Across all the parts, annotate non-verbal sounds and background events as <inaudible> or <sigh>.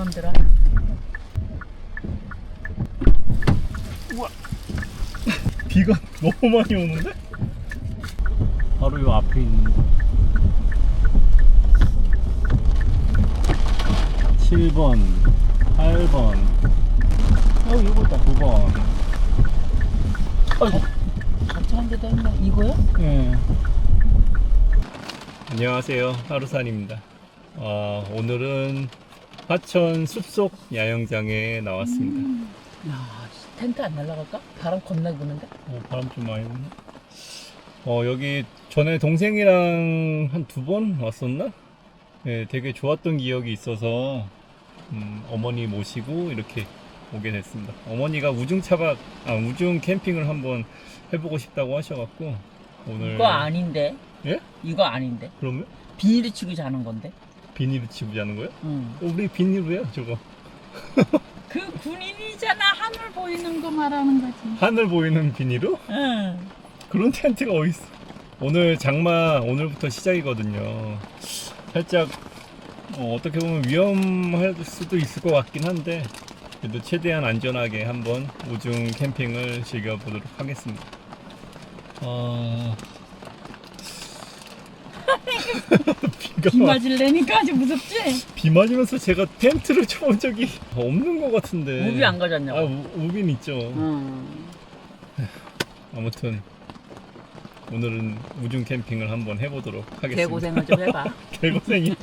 놈들아. 우와. 비가 너무 많이 오는데? 바로 요 앞에 있는 7번, 8번. 어, 이거다 9번. 아이고. 어, 저한 대도 했나? 이거요? 예. 안녕하세요. 하루산입니다. 어, 오늘은 화천 숲속 야영장에 나왔습니다. 야, 텐트 안 날라갈까? 바람 겁나 부는데? 어, 바람 좀 많이 부네. 어, 여기 전에 동생이랑 한 두 번 왔었나? 예, 되게 좋았던 기억이 있어서 음, 어머니 모시고 이렇게 오게 됐습니다. 어머니가 우중 차박, 아, 우중 캠핑을 한번 해보고 싶다고 하셔갖고 오늘 이거 아닌데? 예? 이거 아닌데? 그러면 비닐을 치고 자는 건데? 비닐을 치고 자는 거예요? 응. 어, 우리 비닐로요, 저거. 그 군인이잖아. 하늘 보이는 거 말하는 거지. 하늘 보이는 비닐로? 응. 그런 텐트가 어딨어? 오늘 장마 오늘부터 시작이거든요. 살짝 어, 떻게 보면 위험할 수도 있을 것 같긴 한데 그래도 최대한 안전하게 한번 우중 캠핑을 즐겨보도록 하겠습니다. 어... 비가 비 막- 맞을래니까 아주 무섭지? 비 맞으면서 제가 텐트를 쳐본 적이 없는 것 같은데. 우비 안 아, 가졌냐고. 우, 우빈 있죠. 응. 아무튼 오늘은 우중 캠핑을 한번 해보도록 하겠습니다. 개고생을 좀 해봐. <laughs> 개고생이.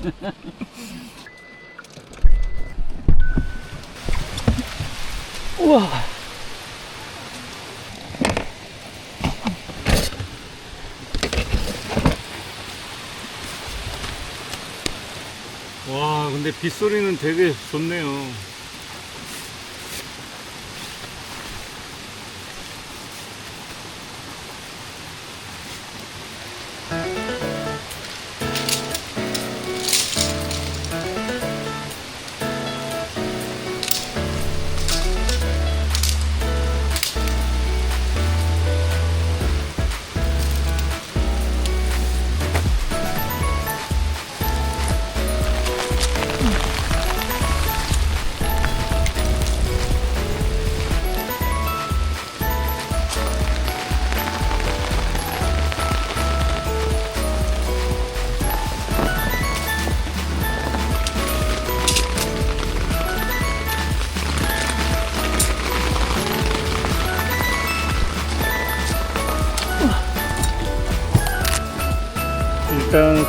우와. 와, 근데 빗소리는 되게 좋네요.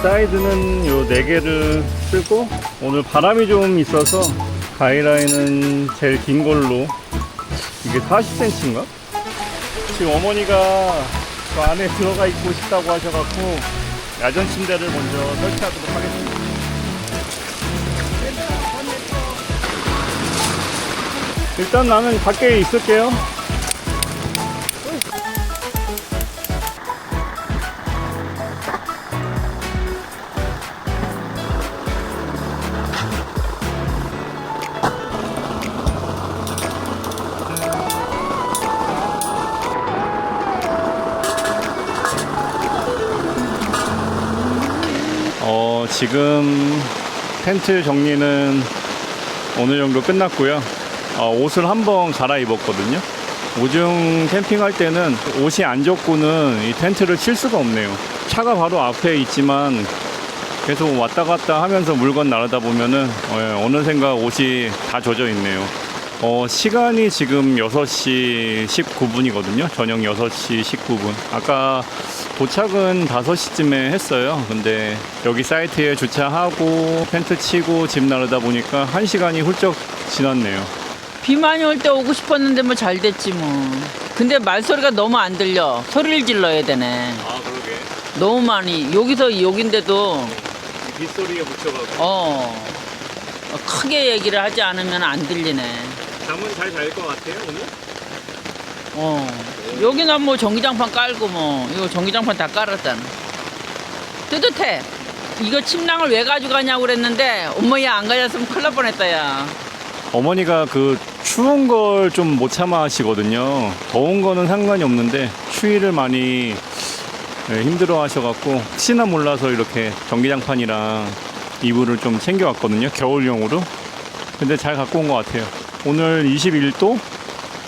사이드는 요네 개를 쓰고 오늘 바람이 좀 있어서 가이라인은 제일 긴 걸로 이게 40cm인가? 지금 어머니가 그 안에 들어가 있고 싶다고 하셔갖고 야전 침대를 먼저 설치하도록 하겠습니다. 일단 나는 밖에 있을게요. 지금 텐트 정리는 어느 정도 끝났고요. 어, 옷을 한 번 갈아입었거든요. 오중 캠핑할 때는 옷이 안 젖고는 이 텐트를 칠 수가 없네요. 차가 바로 앞에 있지만 계속 왔다 갔다 하면서 물건 나르다 보면은 어, 어느샌가 옷이 다 젖어 있네요. 어, 시간이 지금 6시 19분이거든요. 저녁 6시 19분. 아까 도착은 5시쯤에 했어요. 근데 여기 사이트에 주차하고 텐트 치고 집 나르다 보니까 1시간이 훌쩍 지났네요. 비 많이 올 때 오고 싶었는데 뭐 잘 됐지 뭐. 근데 말소리가 너무 안 들려. 소리를 질러야 되네. 아, 그러게. 너무 많이. 여기서 여긴데도 빗소리에 묻혀가고. 어 크게 얘기를 하지 않으면 안 들리네. 잠은 잘 잘 것 같아요, 오늘? 어 여기는 뭐 전기장판 깔고 뭐 이거 전기장판 다 깔았잖아. 뜨뜻해. 이거 침낭을 왜 가져가냐고 그랬는데 엄마야 안 가졌으면 큰일 날 뻔했다 야. 어머니가 그 추운 걸 좀 못 참아 하시거든요. 더운 거는 상관이 없는데 추위를 많이 네, 힘들어 하셔갖고 혹시나 몰라서 이렇게 전기장판이랑 이불을 좀 챙겨왔거든요. 겨울용으로. 근데 잘 갖고 온 것 같아요. 오늘 21도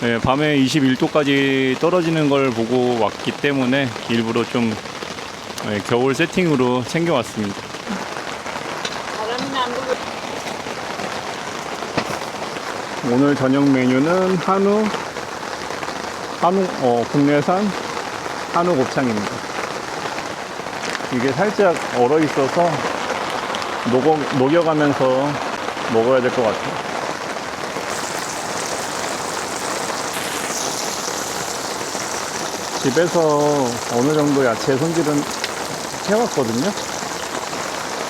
네, 밤에 21도까지 떨어지는 걸 보고 왔기 때문에 일부러 좀 네, 겨울 세팅으로 챙겨왔습니다. 오늘 저녁 메뉴는 한우, 한우, 어, 국내산 한우 곱창입니다. 이게 살짝 얼어 있어서 녹어, 녹여가면서 먹어야 될 것 같아요. 집에서 어느 정도 야채 손질은 해왔거든요.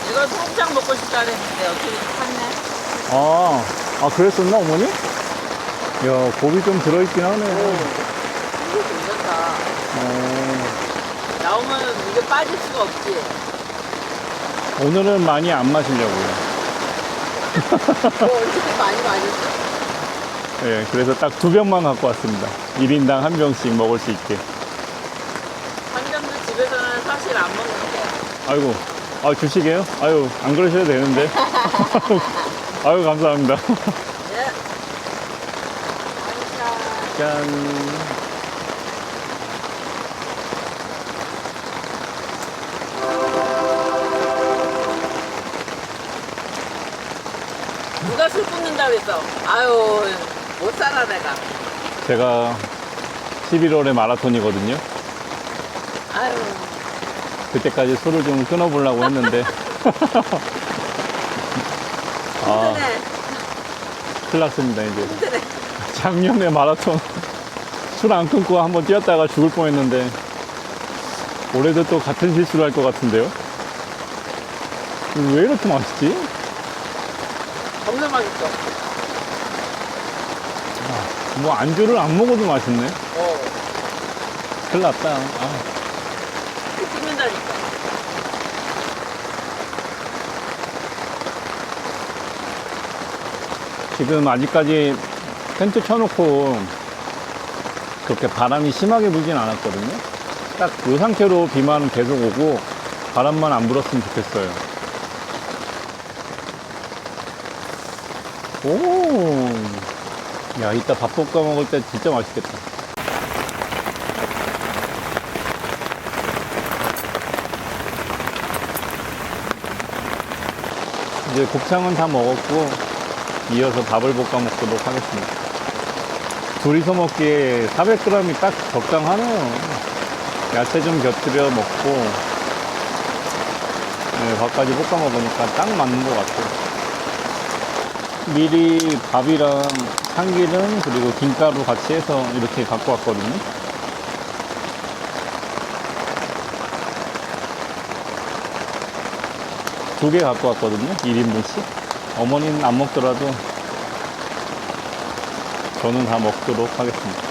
이거 소곱창 먹고 싶다 그랬는데 어떻게 샀네? 아, 아 그랬었나 어머니? 야 곱이 좀 들어있긴 하네. 이거 괜찮다. 어, 나오면 이게 빠질 수가 없지. 오늘은 많이 안 마시려고요. 뭐 어떻게 많이 마셨어? 예, 그래서 딱 두 병만 갖고 왔습니다. 1인당 한 병씩 먹을 수 있게. 사실 안 먹는데. 아이고, 아 주시게요? 아유, 안 그러셔도 되는데. <laughs> 아유, 감사합니다. 예. 맛있다. 짠. 누가 술 붓는다 그랬어? 아유, 못 살아, 내가. 제가 11월에 마라톤이거든요. 아유, 그때까지 술을 좀 끊어보려고 했는데. <laughs> 아. 큰일 났습니다, 이제. 작년에 마라톤 술 안 끊고 한번 뛰었다가 죽을 뻔 했는데 올해도 또 같은 실수를 할 것 같은데요? 왜 이렇게 맛있지? 겁나 맛있어. 뭐 안주를 안 먹어도 맛있네. 어. 큰일 났다. 아, 뜯는다니까. 지금 아직까지 텐트 쳐놓고 그렇게 바람이 심하게 불진 않았거든요. 딱 이 상태로 비만 계속 오고 바람만 안 불었으면 좋겠어요. 오, 야 이따 밥 볶아 먹을 때 진짜 맛있겠다. 이제 곱창은 다 먹었고 이어서 밥을 볶아 먹도록 하겠습니다. 둘이서 먹기에 400g이 딱 적당하네요. 야채 좀 곁들여 먹고 네, 밥까지 볶아 먹으니까 딱 맞는 것 같아요. 미리 밥이랑 참기름 그리고 김가루 같이 해서 이렇게 갖고 왔거든요. 두 개 갖고 왔거든요. 1인분씩. 어머니는 안 먹더라도 저는 다 먹도록 하겠습니다.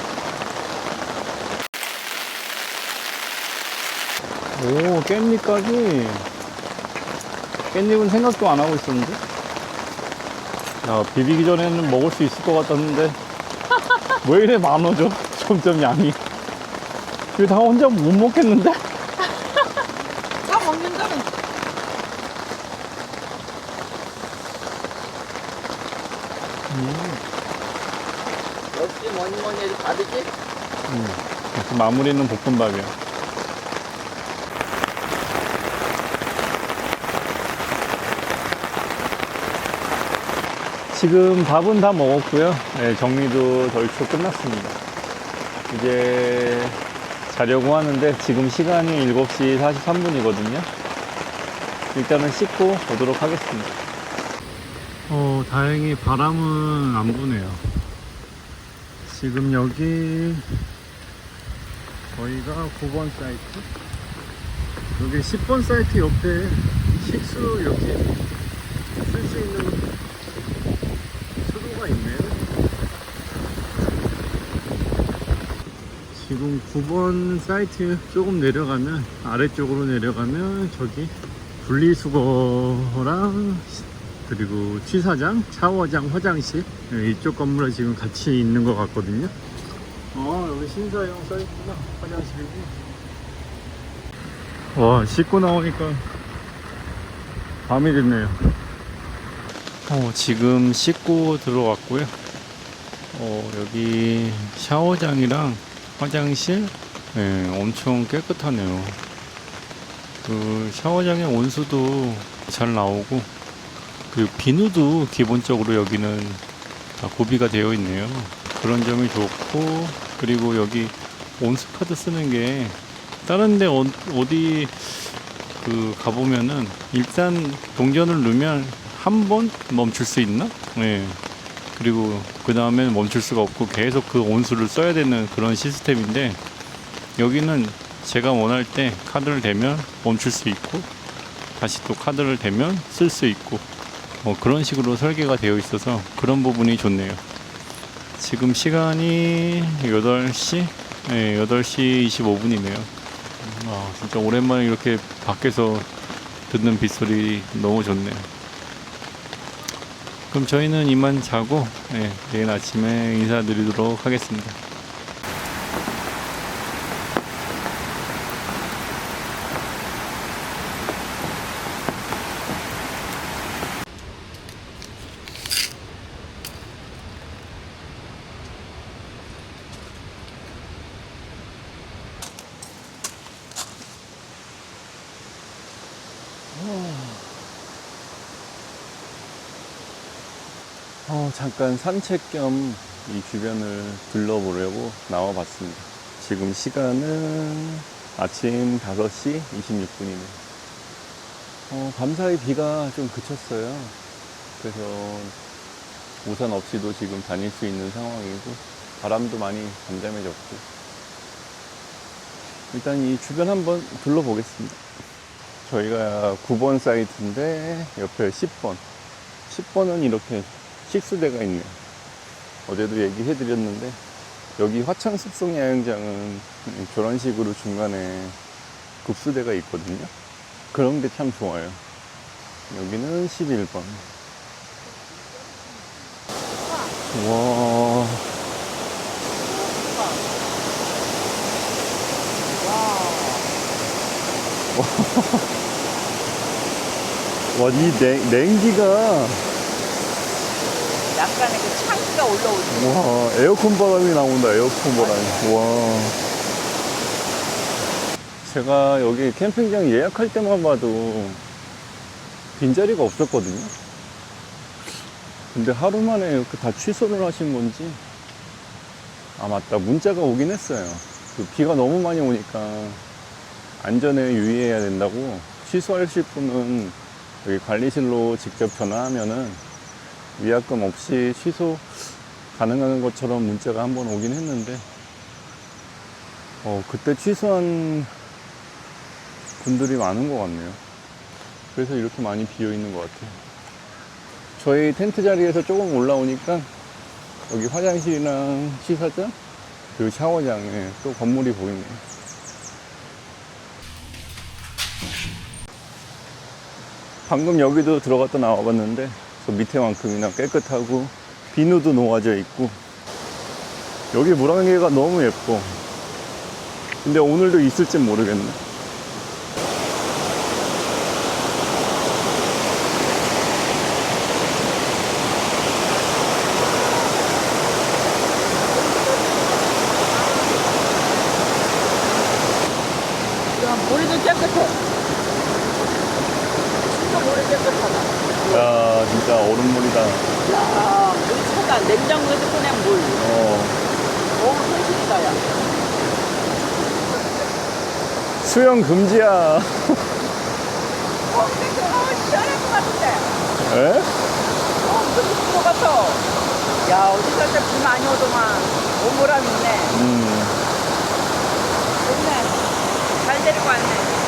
오, 깻잎까지. 깻잎은 생각도 안 하고 있었는데. 야, 비비기 전에는 먹을 수 있을 것 같았는데. 왜 이래 많아져? <laughs> 점점 양이. 이거 다 혼자 못 먹겠는데? 다 먹는다는. 역시 뭐니 뭐니 해도 밥이지? 음, 그래서 마무리는 볶음밥이야. 지금 밥은 다 먹었고요. 네, 정리도 절초 끝났습니다. 이제 자려고 하는데 지금 시간이 7시 43분이거든요. 일단은 씻고 오도록 하겠습니다. 어, 다행히 바람은 안 부네요. 지금 여기 저희가 9번 사이트 여기 10번 사이트 옆에 식수 이렇게 쓸 수 있는 수도가 있네요 지금 9번 사이트 조금 내려가면 아래쪽으로 내려가면 저기 분리수거랑 그리고 취사장, 샤워장, 화장실 네, 이쪽 건물에 지금 같이 있는 것 같거든요. 아 여기 신사용 써있구나 화장실이. 와 씻고 나오니까 밤이 됐네요. 어, 지금 씻고 들어왔고요. 어, 여기 샤워장이랑 화장실 네, 엄청 깨끗하네요. 그 샤워장의 온수도 잘 나오고 그 비누도 기본적으로 여기는 다 구비가 되어 있네요. 그런 점이 좋고 그리고 여기 온수 카드 쓰는 게 다른데 어, 어디 그 가보면은 일단 동전을 넣으면 한 번 멈출 수 있나? 네. 그리고 그 다음에는 멈출 수가 없고 계속 그 온수를 써야 되는 그런 시스템인데 여기는 제가 원할 때 카드를 대면 멈출 수 있고 다시 또 카드를 대면 쓸 수 있고 뭐 그런 식으로 설계가 되어 있어서 그런 부분이 좋네요. 지금 시간이 8시, 네, 8시 25분이네요. 아, 진짜 오랜만에 이렇게 밖에서 듣는 빗소리 너무 좋네요. 그럼 저희는 이만 자고 네, 내일 아침에 인사드리도록 하겠습니다. 어, 잠깐 산책 겸 이 주변을 둘러보려고 나와 봤습니다. 지금 시간은 아침 5시 26분이네요. 어, 밤사이 비가 좀 그쳤어요. 그래서 우산 없이도 지금 다닐 수 있는 상황이고, 바람도 많이 잠잠해졌고. 일단 이 주변 한번 둘러보겠습니다. 저희가 9번 사이트인데, 옆에 10번. 10번은 이렇게 식수대가 있네요. 어제도 얘기해 드렸는데 여기 화천 숲속 야영장은 저런 식으로 중간에 급수대가 있거든요. 그런 게 참 좋아요. 여기는 11번. 와. <laughs> 와, 이 냉, 냉기가 약간의 그 창기가 올라오지. 와 에어컨 바람이 나온다 에어컨 바람이. 와. 제가 여기 캠핑장 예약할 때만 봐도 빈자리가 없었거든요. 근데 하루 만에 이렇게 다 취소를 하신 건지 아 맞다 문자가 오긴 했어요. 그 비가 너무 많이 오니까 안전에 유의해야 된다고 취소하실 분은 여기 관리실로 직접 전화하면은 위약금 없이 취소 가능한 것처럼 문자가 한 번 오긴 했는데 어, 그때 취소한 분들이 많은 것 같네요. 그래서 이렇게 많이 비어 있는 것 같아요. 저희 텐트 자리에서 조금 올라오니까 여기 화장실이랑 시사장 그리고 샤워장에 또 건물이 보이네요. 방금 여기도 들어갔다 나와봤는데 저 밑에만큼이나 깨끗하고 비누도 놓아져 있고. 여기 물안개가 너무 예뻐. 근데 오늘도 있을진 모르겠네. 야, 모래도 깨끗해. 깨끗하다. 야 진짜 얼음물이다 야, 우리 차가 냉장고에서 꺼낸 물. 어, 너무 손실이다, 야. 수영 금지야 어, 근데 어, 시원할 것 같은데. 에? 어, 무슨 것 같아. 야, 어디 살때비 많이 오더만. 오모람 있네. 음, 좋네. 잘 데리고 왔네.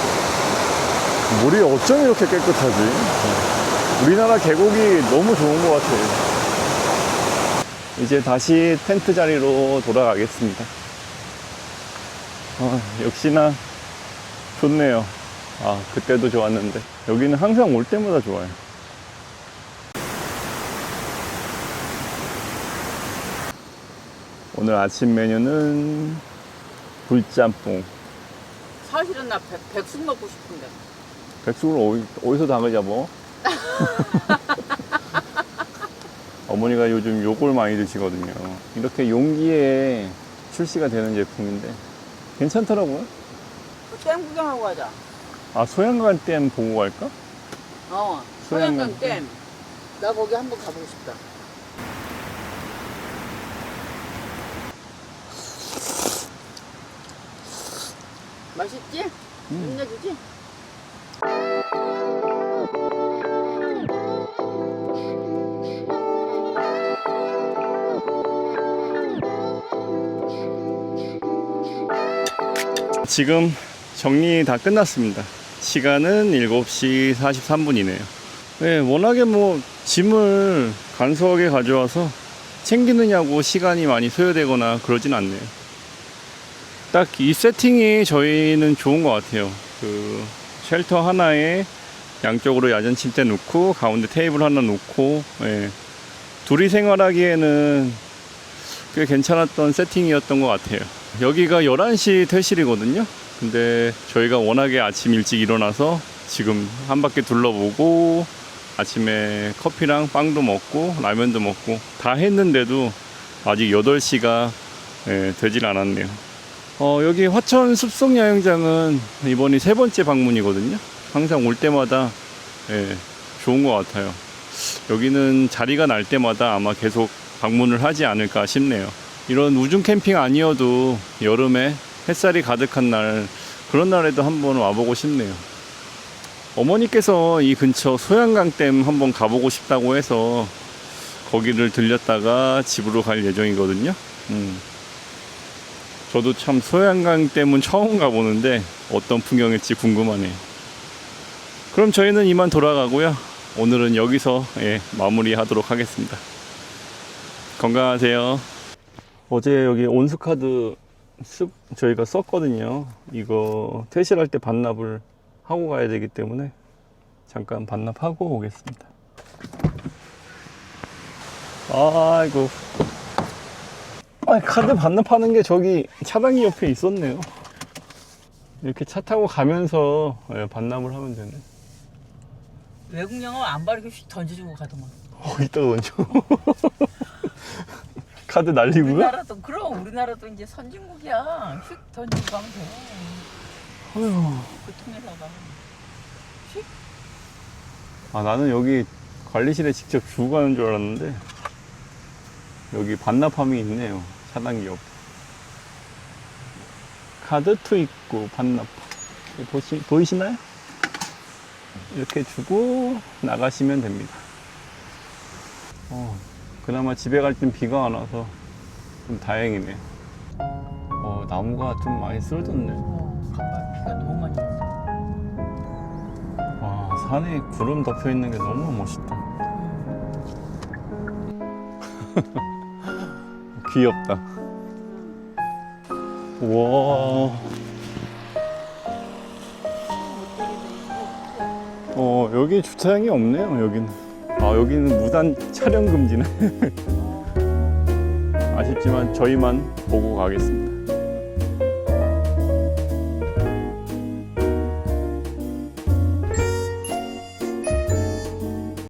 물이 어쩜 이렇게 깨끗하지? 우리나라 계곡이 너무 좋은 것 같아. 이제 다시 텐트 자리로 돌아가겠습니다. 아, 역시나 좋네요. 아, 그때도 좋았는데. 여기는 항상 올 때마다 좋아요. 오늘 아침 메뉴는 불짬뽕. 사실은 나 백, 백숙 먹고 싶은데. 백숙을 어디, 어디서 다 그잡어? <laughs> 어머니가 요즘 요걸 많이 드시거든요. 이렇게 용기에 출시가 되는 제품인데 괜찮더라고요. 댐 구경하고 가자. 아 소양강 댐 보고 갈까? 어, 소양강 댐. 나 거기 한번 가보고 싶다. 맛있지? 힘내주지? 지금 정리 다 끝났습니다. 시간은 7시 43분이네요. 네, 워낙에 뭐 짐을 간소하게 가져와서 챙기느냐고 시간이 많이 소요되거나 그러진 않네요. 딱 이 세팅이 저희는 좋은 것 같아요. 그 쉘터 하나에 양쪽으로 야전 침대 놓고 가운데 테이블 하나 놓고 예. 둘이 생활하기에는 꽤 괜찮았던 세팅이었던 것 같아요. 여기가 11시 퇴실이거든요. 근데 저희가 워낙에 아침 일찍 일어나서 지금 한 바퀴 둘러보고 아침에 커피랑 빵도 먹고 라면도 먹고 다 했는데도 아직 8시가 되질 않았네요. 어, 여기 화천 숲속 야영장은 이번이 세 번째 방문이거든요. 항상 올 때마다 예, 좋은 것 같아요. 여기는 자리가 날 때마다 아마 계속 방문을 하지 않을까 싶네요. 이런 우중 캠핑 아니어도 여름에 햇살이 가득한 날 그런 날에도 한번 와보고 싶네요. 어머니께서 이 근처 소양강댐 한번 가보고 싶다고 해서 거기를 들렸다가 집으로 갈 예정이거든요. 음. 저도 참 소양강 댐은 처음 가보는데 어떤 풍경일지 궁금하네요. 그럼 저희는 이만 돌아가고요. 오늘은 여기서 예, 마무리하도록 하겠습니다. 건강하세요. 어제 여기 온수카드 쓱 저희가 썼거든요. 이거 퇴실할 때 반납을 하고 가야 되기 때문에 잠깐 반납하고 오겠습니다. 아이고. 아, 카드 반납하는 게 저기 차단기 옆에 있었네요. 이렇게 차 타고 가면서 예, 반납을 하면 되네. 외국 영어 안 바르고 휙 던져주고 가더만. 어, 이따가 던져. <laughs> 카드 날리고요? 우리나라도 그럼 우리나라도 이제 선진국이야. 휙 던지고 가면 돼. 아휴. 그 통에다가. 아, 나는 여기 관리실에 직접 주고 가는 줄 알았는데, 여기 반납함이 있네요. 차단기 옆에. 카드 투 있고, 반납. 보시, 보이시나요? 이렇게 주고 나가시면 됩니다. 어, 그나마 집에 갈 땐 비가 안 와서 좀 다행이네. 어, 나무가 좀 많이 쓰러졌네. 어, 간발 비가 너무 많이 왔어. 와, 산에 구름 덮여 있는 게 너무 멋있다. <laughs> 귀엽다. 우와. 어, 여기 주차장이 없네요, 여기는. 아, 여기는 무단 촬영 금지네. <laughs> 아쉽지만 저희만 보고 가겠습니다.